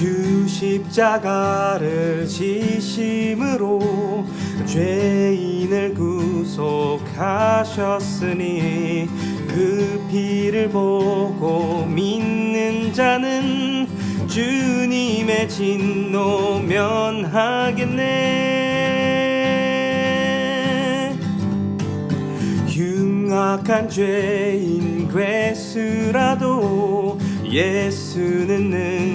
주 십자가를 지심으로 죄인을 구속하셨으니 그 피를 보고 믿는 자는 주님의 진노 면하겠네. 흉악한 죄인 괴수라도 예수는 능히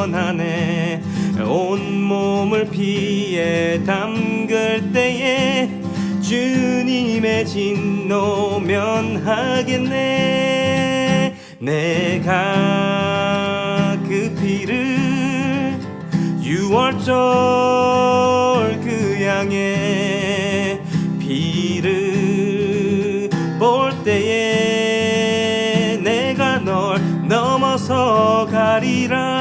구원하네. 온몸을 피에 담글 때에 주님의 진노 면하겠네. 내가 그 피를 유월절 그 양의 피를 볼 때에 내가 널 넘어서 가리라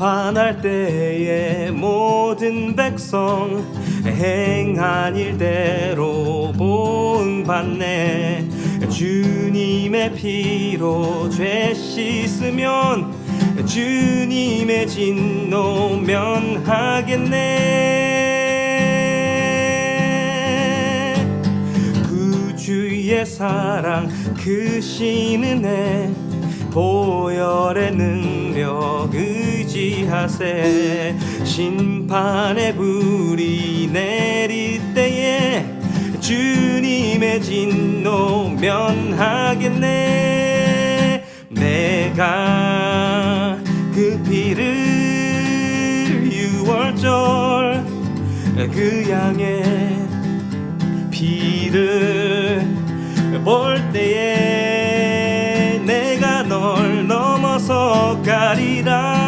심판할 때에 모든 백성 행한 일대로 보응받네. 주님의 피로 죄 씻으면 주님의 진노 면하겠네. 구주의 사랑 그 신은혜 보혈의 능력 의지하세. 심판의 불이 내릴 때에 주님의 진노 면하겠네. 내가 그 피를 유월절 그 양의 피를 볼 때에 내가 널 넘어서 가리라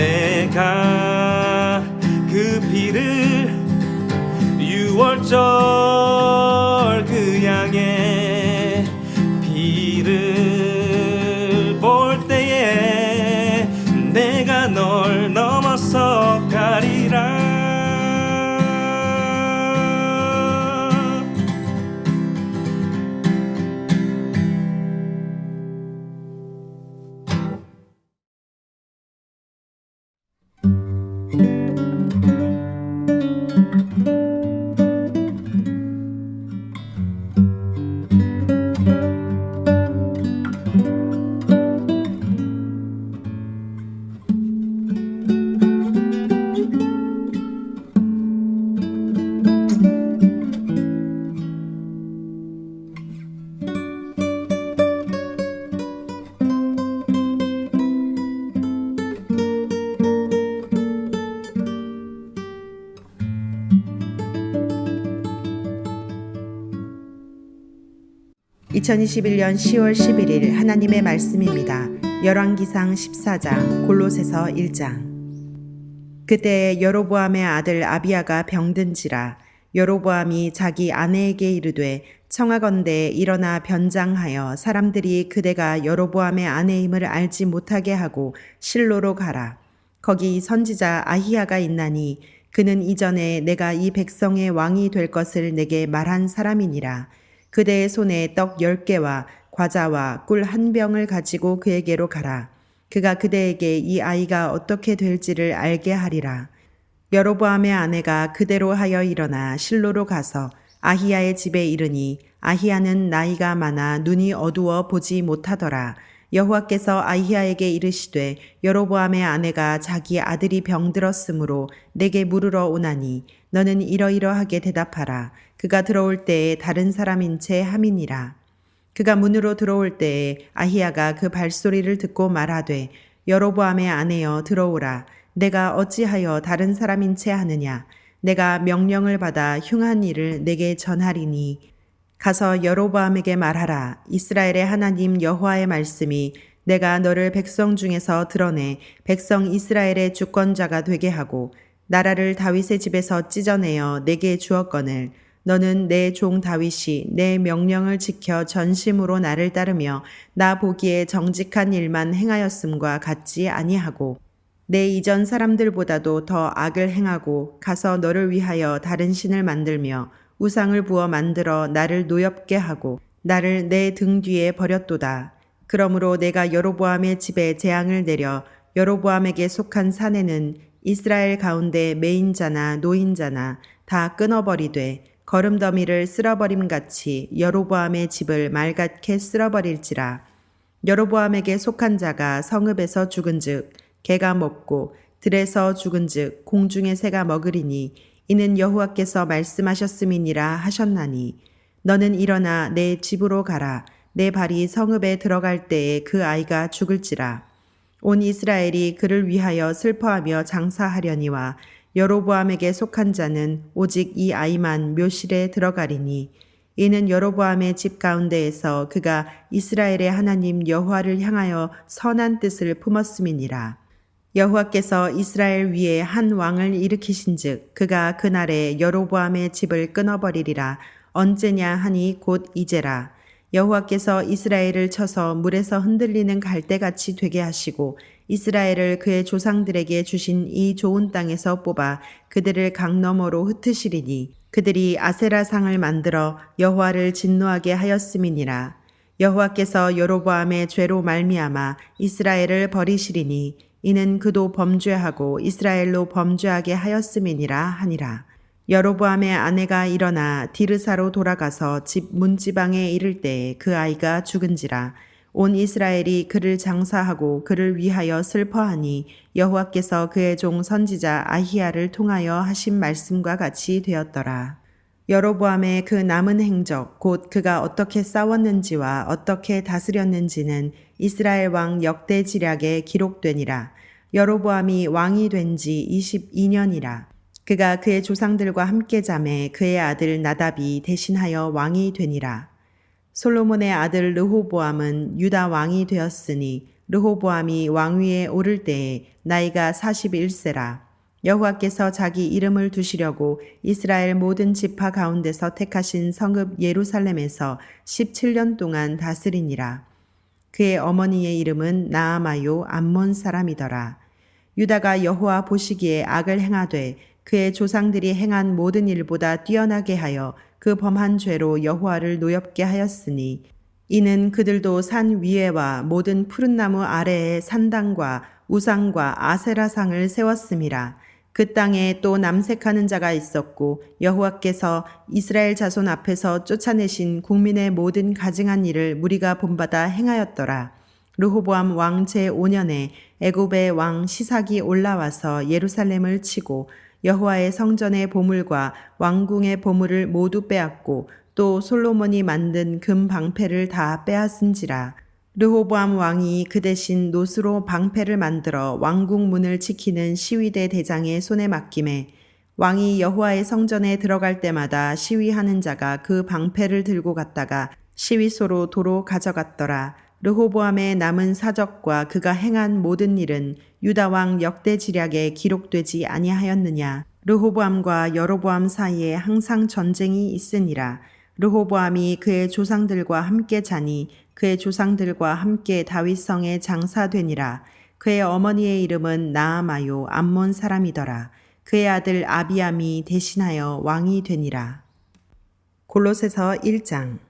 내가 그 피를 유월절 (2021년 10월 11일) 하나님의 말씀입니다. 열왕기상 (14장) 골로새서 (1장) 그때 여로보암의 아들 아비야가 병든지라 여로보암이 자기 아내에게 이르되 청하건대 일어나 변장하여 사람들이 그대가 여로보암의 아내임을 알지 못하게 하고 실로로 가라. 거기 선지자 아히야가 있나니 그는 이전에 내가 이 백성의 왕이 될 것을 내게 말한 사람이니라 그대의 손에 떡 열 개와 과자와 꿀 한 병을 가지고 그에게로 가라. 그가 그대에게 이 아이가 어떻게 될지를 알게 하리라. 여로보암의 아내가 그대로 하여 일어나 실로로 가서 아히야의 집에 이르니 아히야는 나이가 많아 눈이 어두워 보지 못하더라. 여호와께서 아히야에게 이르시되 여로보암의 아내가 자기 아들이 병들었으므로 내게 물으러 오나니 너는 이러이러하게 대답하라. 그가 들어올 때에 다른 사람인 채 함이니라. 그가 문으로 들어올 때에 아히야가 그 발소리를 듣고 말하되 여로보암의 아내여 들어오라. 내가 어찌하여 다른 사람인 채 하느냐. 내가 명령을 받아 흉한 일을 내게 전하리니 가서 여로보암에게 말하라. 이스라엘의 하나님 여호와의 말씀이 내가 너를 백성 중에서 드러내 백성 이스라엘의 주권자가 되게 하고 나라를 다윗의 집에서 찢어내어 내게 주었거늘 너는 내 종 다윗이 내 명령을 지켜 전심으로 나를 따르며 나 보기에 정직한 일만 행하였음과 같지 아니하고 내 이전 사람들보다도 더 악을 행하고 가서 너를 위하여 다른 신을 만들며 우상을 부어 만들어 나를 노엽게 하고 나를 내 등 뒤에 버렸도다. 그러므로 내가 여로보암의 집에 재앙을 내려 여로보암에게 속한 사내는 이스라엘 가운데 매인자나 노인자나 다 끊어버리되 거름더미를 쓸어버림 같이 여로보암의 집을 말같게 쓸어버릴지라. 여로보암에게 속한 자가 성읍에서 죽은즉 개가 먹고 들에서 죽은즉 공중의 새가 먹으리니 이는 여호와께서 말씀하셨음이니라 하셨나니. 너는 일어나 내 집으로 가라. 내 발이 성읍에 들어갈 때에 그 아이가 죽을지라. 온 이스라엘이 그를 위하여 슬퍼하며 장사하려니와 여로보암에게 속한 자는 오직 이 아이만 묘실에 들어가리니 이는 여로보암의 집 가운데에서 그가 이스라엘의 하나님 여호와를 향하여 선한 뜻을 품었음이니라. 여호와께서 이스라엘 위에 한 왕을 일으키신즉 그가 그날에 여로보암의 집을 끊어버리리라. 언제냐 하니 곧 이제라. 여호와께서 이스라엘을 쳐서 물에서 흔들리는 갈대같이 되게 하시고 이스라엘을 그의 조상들에게 주신 이 좋은 땅에서 뽑아 그들을 강 너머로 흩으시리니 그들이 아세라 상을 만들어 여호와를 진노하게 하였음이니라. 여호와께서 여로보암의 죄로 말미암아 이스라엘을 버리시리니 이는 그도 범죄하고 이스라엘로 범죄하게 하였음이니라 하니라. 여로보암의 아내가 일어나 디르사로 돌아가서 집 문지방에 이를 때에 그 아이가 죽은지라 온 이스라엘이 그를 장사하고 그를 위하여 슬퍼하니 여호와께서 그의 종 선지자 아히야를 통하여 하신 말씀과 같이 되었더라. 여로보암의 그 남은 행적 곧 그가 어떻게 싸웠는지와 어떻게 다스렸는지는 이스라엘 왕 역대 지략에 기록되니라. 여로보암이 왕이 된 지 22년이라. 그가 그의 조상들과 함께 잠에 그의 아들 나답이 대신하여 왕이 되니라. 솔로몬의 아들 르호보암은 유다 왕이 되었으니 르호보암이 왕위에 오를 때에 나이가 41세라. 여호와께서 자기 이름을 두시려고 이스라엘 모든 지파 가운데서 택하신 성읍 예루살렘에서 17년 동안 다스리니라. 그의 어머니의 이름은 나아마요 암몬 사람이더라. 유다가 여호와 보시기에 악을 행하되 그의 조상들이 행한 모든 일보다 뛰어나게 하여 그 범한 죄로 여호와를 노엽게 하였으니 이는 그들도 산 위에와 모든 푸른 나무 아래에 산당과 우상과 아세라상을 세웠음이라. 그 땅에 또 남색하는 자가 있었고 여호와께서 이스라엘 자손 앞에서 쫓아내신 국민의 모든 가증한 일을 무리가 본받아 행하였더라. 르호보암 왕 제5년에 애굽의 왕 시삭이 올라와서 예루살렘을 치고 여호와의 성전의 보물과 왕궁의 보물을 모두 빼앗고 또 솔로몬이 만든 금 방패를 다 빼앗은지라. 르호보암 왕이 그 대신 노스로 방패를 만들어 왕궁 문을 지키는 시위대 대장의 손에 맡김에 왕이 여호와의 성전에 들어갈 때마다 시위하는 자가 그 방패를 들고 갔다가 시위소로 도로 가져갔더라. 르호보암의 남은 사적과 그가 행한 모든 일은 유다 왕 역대 지략에 기록되지 아니하였느냐. 르호보암과 여로보암 사이에 항상 전쟁이 있으니라. 르호보암이 그의 조상들과 함께 자니 그의 조상들과 함께 다윗성에 장사되니라. 그의 어머니의 이름은 나아마요 암몬 사람이더라. 그의 아들 아비암이 대신하여 왕이 되니라. 골로새서 1장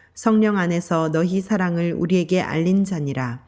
성령 안에서 너희 사랑을 우리에게 알린 자니라.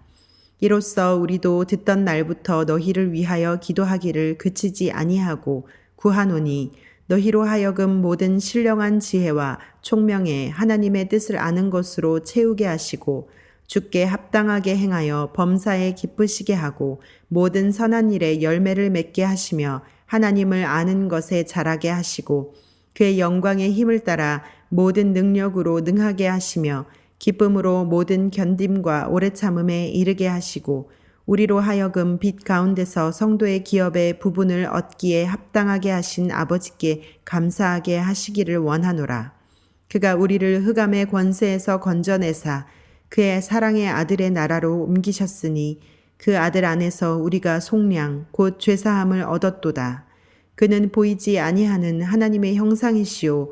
이로써 우리도 듣던 날부터 너희를 위하여 기도하기를 그치지 아니하고 구하노니 너희로 하여금 모든 신령한 지혜와 총명에 하나님의 뜻을 아는 것으로 채우게 하시고 주께 합당하게 행하여 범사에 기쁘시게 하고 모든 선한 일에 열매를 맺게 하시며 하나님을 아는 것에 자라게 하시고 그의 영광의 힘을 따라 모든 능력으로 능하게 하시며 기쁨으로 모든 견딤과 오래 참음에 이르게 하시고 우리로 하여금 빛 가운데서 성도의 기업의 부분을 얻기에 합당하게 하신 아버지께 감사하게 하시기를 원하노라. 그가 우리를 흑암의 권세에서 건져내사 그의 사랑의 아들의 나라로 옮기셨으니 그 아들 안에서 우리가 속량 곧 죄사함을 얻었도다. 그는 보이지 아니하는 하나님의 형상이시요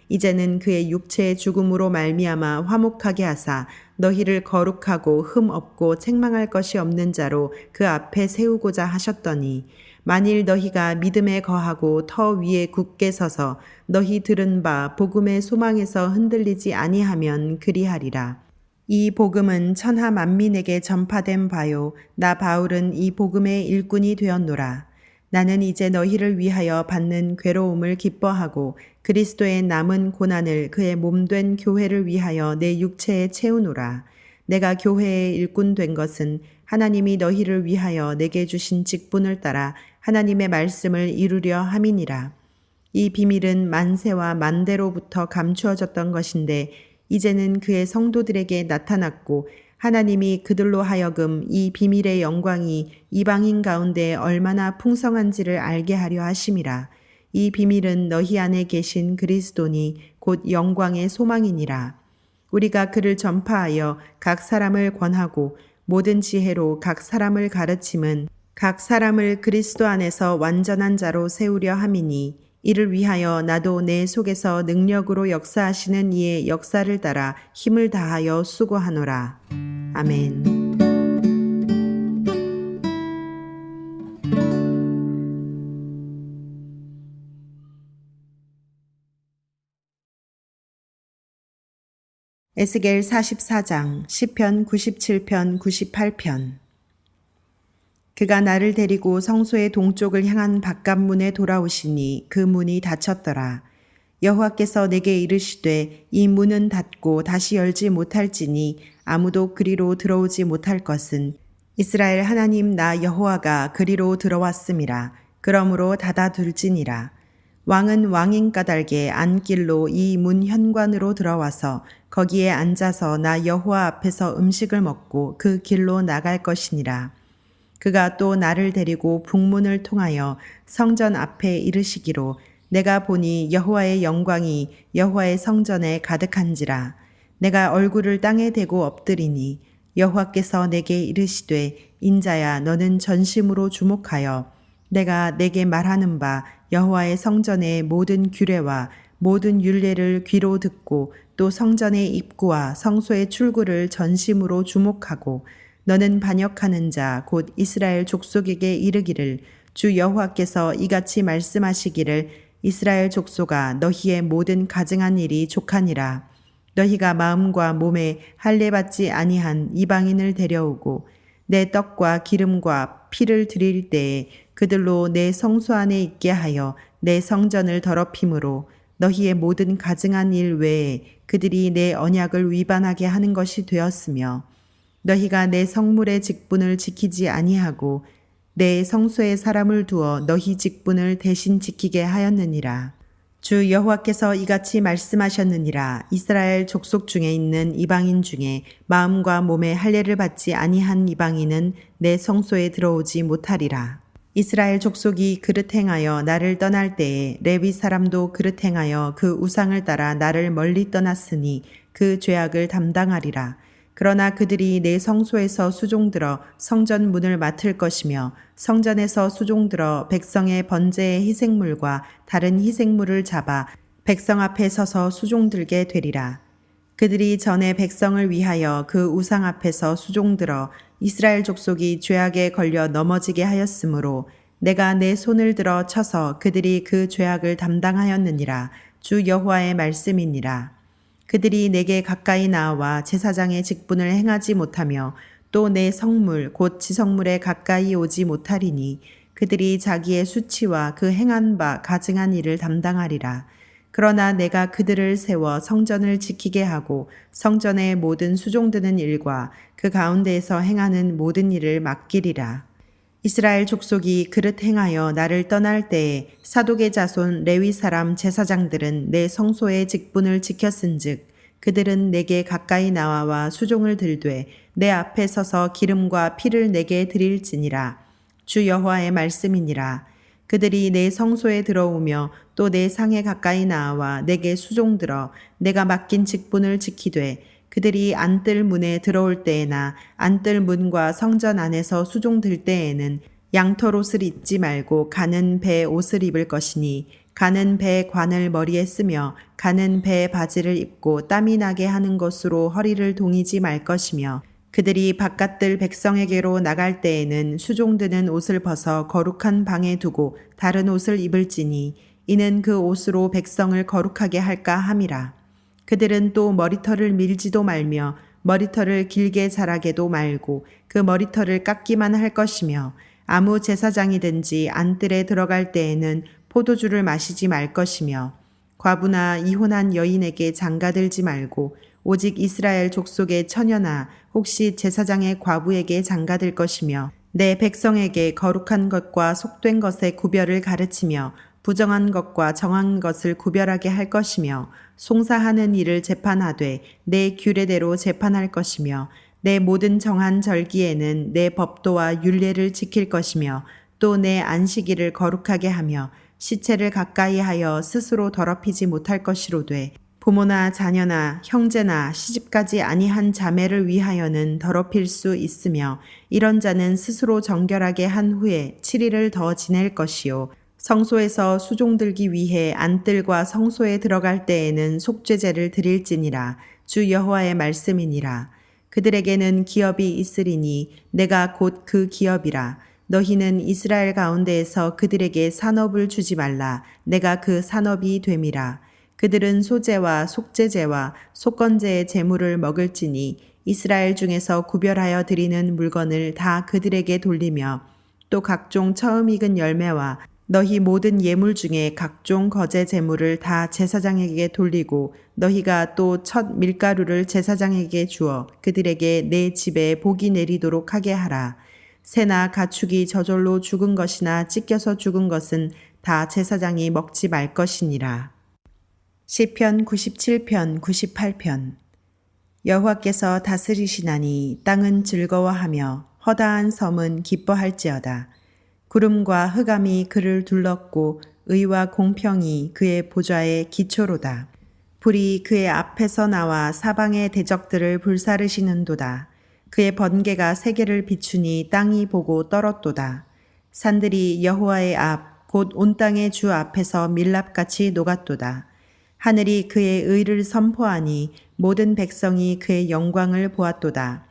이제는 그의 육체의 죽음으로 말미암아 화목하게 하사 너희를 거룩하고 흠 없고 책망할 것이 없는 자로 그 앞에 세우고자 하셨더니 만일 너희가 믿음에 거하고 터 위에 굳게 서서 너희 들은 바 복음의 소망에서 흔들리지 아니하면 그리하리라. 이 복음은 천하 만민에게 전파된 바요. 나 바울은 이 복음의 일꾼이 되었노라. 나는 이제 너희를 위하여 받는 괴로움을 기뻐하고 그리스도의 남은 고난을 그의 몸된 교회를 위하여 내 육체에 채우노라. 내가 교회의 일꾼 된 것은 하나님이 너희를 위하여 내게 주신 직분을 따라 하나님의 말씀을 이루려 함이니라. 이 비밀은 만세와 만대로부터 감추어졌던 것인데 이제는 그의 성도들에게 나타났고 하나님이 그들로 하여금 이 비밀의 영광이 이방인 가운데 얼마나 풍성한지를 알게 하려 하심이라. 이 비밀은 너희 안에 계신 그리스도니 곧 영광의 소망이니라. 우리가 그를 전파하여 각 사람을 권하고 모든 지혜로 각 사람을 가르침은 각 사람을 그리스도 안에서 완전한 자로 세우려 함이니 이를 위하여 나도 내 속에서 능력으로 역사하시는 이의 역사를 따라 힘을 다하여 수고하노라. 아멘. 에스겔 44장 10편 97편 98편 그가 나를 데리고 성소의 동쪽을 향한 바깥문에 돌아오시니 그 문이 닫혔더라. 여호와께서 내게 이르시되 이 문은 닫고 다시 열지 못할지니 아무도 그리로 들어오지 못할 것은 이스라엘 하나님 나 여호와가 그리로 들어왔음이라. 그러므로 닫아둘지니라. 왕은 왕인 까닭에 안길로 이 문 현관으로 들어와서 거기에 앉아서 나 여호와 앞에서 음식을 먹고 그 길로 나갈 것이니라. 그가 또 나를 데리고 북문을 통하여 성전 앞에 이르시기로 내가 보니 여호와의 영광이 여호와의 성전에 가득한지라. 내가 얼굴을 땅에 대고 엎드리니 여호와께서 내게 이르시되 인자야 너는 전심으로 주목하여 내가 내게 말하는 바 여호와의 성전의 모든 규례와 모든 율례를 귀로 듣고 또 성전의 입구와 성소의 출구를 전심으로 주목하고 너는 반역하는 자 곧 이스라엘 족속에게 이르기를 주 여호와께서 이같이 말씀하시기를 이스라엘 족속아 너희의 모든 가증한 일이 족하니라. 너희가 마음과 몸에 할례 받지 아니한 이방인을 데려오고 내 떡과 기름과 피를 드릴 때에 그들로 내 성소 안에 있게 하여 내 성전을 더럽힘으로 너희의 모든 가증한 일 외에 그들이 내 언약을 위반하게 하는 것이 되었으며 너희가 내 성물의 직분을 지키지 아니하고 내 성소에 사람을 두어 너희 직분을 대신 지키게 하였느니라. 주 여호와께서 이같이 말씀하셨느니라. 이스라엘 족속 중에 있는 이방인 중에 마음과 몸에 할례를 받지 아니한 이방인은 내 성소에 들어오지 못하리라. 이스라엘 족속이 그릇 행하여 나를 떠날 때에 레위 사람도 그릇 행하여 그 우상을 따라 나를 멀리 떠났으니 그 죄악을 담당하리라 그러나 그들이 내 성소에서 수종들어 성전 문을 맡을 것이며 성전에서 수종들어 백성의 번제의 희생물과 다른 희생물을 잡아 백성 앞에 서서 수종들게 되리라. 그들이 전에 백성을 위하여 그 우상 앞에서 수종들어 이스라엘 족속이 죄악에 걸려 넘어지게 하였으므로 내가 내 손을 들어 쳐서 그들이 그 죄악을 담당하였느니라. 주 여호와의 말씀이니라. 그들이 내게 가까이 나와 제사장의 직분을 행하지 못하며 또 내 성물 곧 지성물에 가까이 오지 못하리니 그들이 자기의 수치와 그 행한 바 가증한 일을 담당하리라. 그러나 내가 그들을 세워 성전을 지키게 하고 성전의 모든 수종드는 일과 그 가운데에서 행하는 모든 일을 맡기리라. 이스라엘 족속이 그릇 행하여 나를 떠날 때에 사독의 자손 레위 사람 제사장들은 내 성소의 직분을 지켰은즉 그들은 내게 가까이 나와와 수종을 들되 내 앞에 서서 기름과 피를 내게 드릴지니라. 주 여호와의 말씀이니라. 그들이 내 성소에 들어오며 또 내 상에 가까이 나와 내게 수종 들어 내가 맡긴 직분을 지키되 그들이 안뜰 문에 들어올 때에나 안뜰 문과 성전 안에서 수종들 때에는 양털 옷을 입지 말고 가는 배 옷을 입을 것이니 가는 배 관을 머리에 쓰며 가는 배 바지를 입고 땀이 나게 하는 것으로 허리를 동이지 말 것이며 그들이 바깥들 백성에게로 나갈 때에는 수종드는 옷을 벗어 거룩한 방에 두고 다른 옷을 입을지니 이는 그 옷으로 백성을 거룩하게 할까 함이라. 그들은 또 머리털을 밀지도 말며 머리털을 길게 자라게도 말고 그 머리털을 깎기만 할 것이며 아무 제사장이든지 안뜰에 들어갈 때에는 포도주를 마시지 말 것이며 과부나 이혼한 여인에게 장가들지 말고 오직 이스라엘 족속의 처녀나 혹시 제사장의 과부에게 장가들 것이며 내 백성에게 거룩한 것과 속된 것의 구별을 가르치며 부정한 것과 정한 것을 구별하게 할 것이며 송사하는 일을 재판하되 내 규례대로 재판할 것이며 내 모든 정한 절기에는 내 법도와 율례를 지킬 것이며 또 내 안식일을 거룩하게 하며 시체를 가까이 하여 스스로 더럽히지 못할 것이로되 부모나 자녀나 형제나 시집까지 아니한 자매를 위하여는 더럽힐 수 있으며 이런 자는 스스로 정결하게 한 후에 7일을 더 지낼 것이요 성소에서 수종들기 위해 안뜰과 성소에 들어갈 때에는 속죄제를 드릴지니라. 주 여호와의 말씀이니라. 그들에게는 기업이 있으리니 내가 곧 그 기업이라. 너희는 이스라엘 가운데에서 그들에게 산업을 주지 말라. 내가 그 산업이 됨이라. 그들은 소재와 속죄제와 속건제의 제물을 먹을지니 이스라엘 중에서 구별하여 드리는 물건을 다 그들에게 돌리며 또 각종 처음 익은 열매와 너희 모든 예물 중에 각종 거제 제물을 다 제사장에게 돌리고 너희가 또 첫 밀가루를 제사장에게 주어 그들에게 내 집에 복이 내리도록 하게 하라. 새나 가축이 저절로 죽은 것이나 찢겨서 죽은 것은 다 제사장이 먹지 말 것이니라. 시편 97편 98편 여호와께서 다스리시나니 땅은 즐거워하며 허다한 섬은 기뻐할지어다. 구름과 흑암이 그를 둘렀고 의와 공평이 그의 보좌의 기초로다. 불이 그의 앞에서 나와 사방의 대적들을 불사르시는도다. 그의 번개가 세계를 비추니 땅이 보고 떨었도다. 산들이 여호와의 앞 곧 온 땅의 주 앞에서 밀랍같이 녹았도다. 하늘이 그의 의를 선포하니 모든 백성이 그의 영광을 보았도다.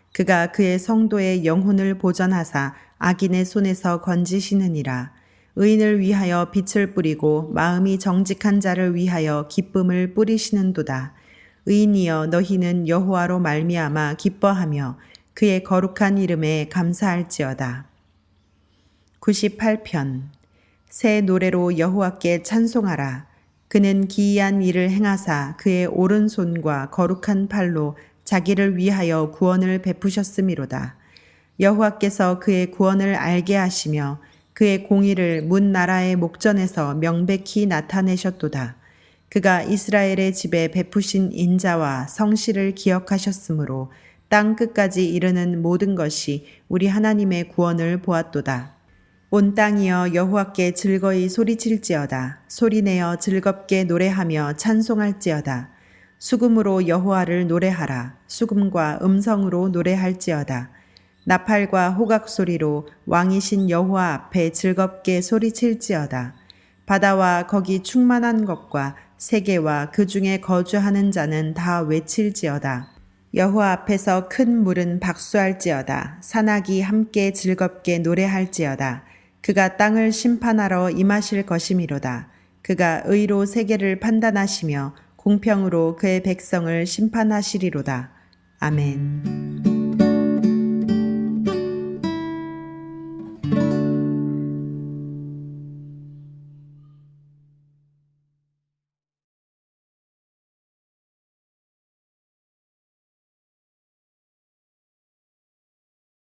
그가 그의 성도의 영혼을 보전하사 악인의 손에서 건지시느니라. 의인을 위하여 빛을 뿌리고 마음이 정직한 자를 위하여 기쁨을 뿌리시는도다. 의인이여 너희는 여호와로 말미암아 기뻐하며 그의 거룩한 이름에 감사할지어다. 98편 새 노래로 여호와께 찬송하라. 그는 기이한 일을 행하사 그의 오른손과 거룩한 팔로 자기를 위하여 구원을 베푸셨음이로다. 여호와께서 그의 구원을 알게 하시며 그의 공의를 문 나라의 목전에서 명백히 나타내셨도다. 그가 이스라엘의 집에 베푸신 인자와 성실을 기억하셨으므로 땅 끝까지 이르는 모든 것이 우리 하나님의 구원을 보았도다. 온 땅이여 여호와께 즐거이 소리칠지어다. 소리내어 즐겁게 노래하며 찬송할지어다. 수금으로 여호와를 노래하라. 수금과 음성으로 노래할지어다. 나팔과 호각 소리로 왕이신 여호와 앞에 즐겁게 소리칠지어다. 바다와 거기 충만한 것과 세계와 그 중에 거주하는 자는 다 외칠지어다. 여호와 앞에서 큰 물은 박수할지어다. 산악이 함께 즐겁게 노래할지어다. 그가 땅을 심판하러 임하실 것이미로다. 그가 의로 세계를 판단하시며 공평으로 그의 백성을 심판하시리로다. 아멘.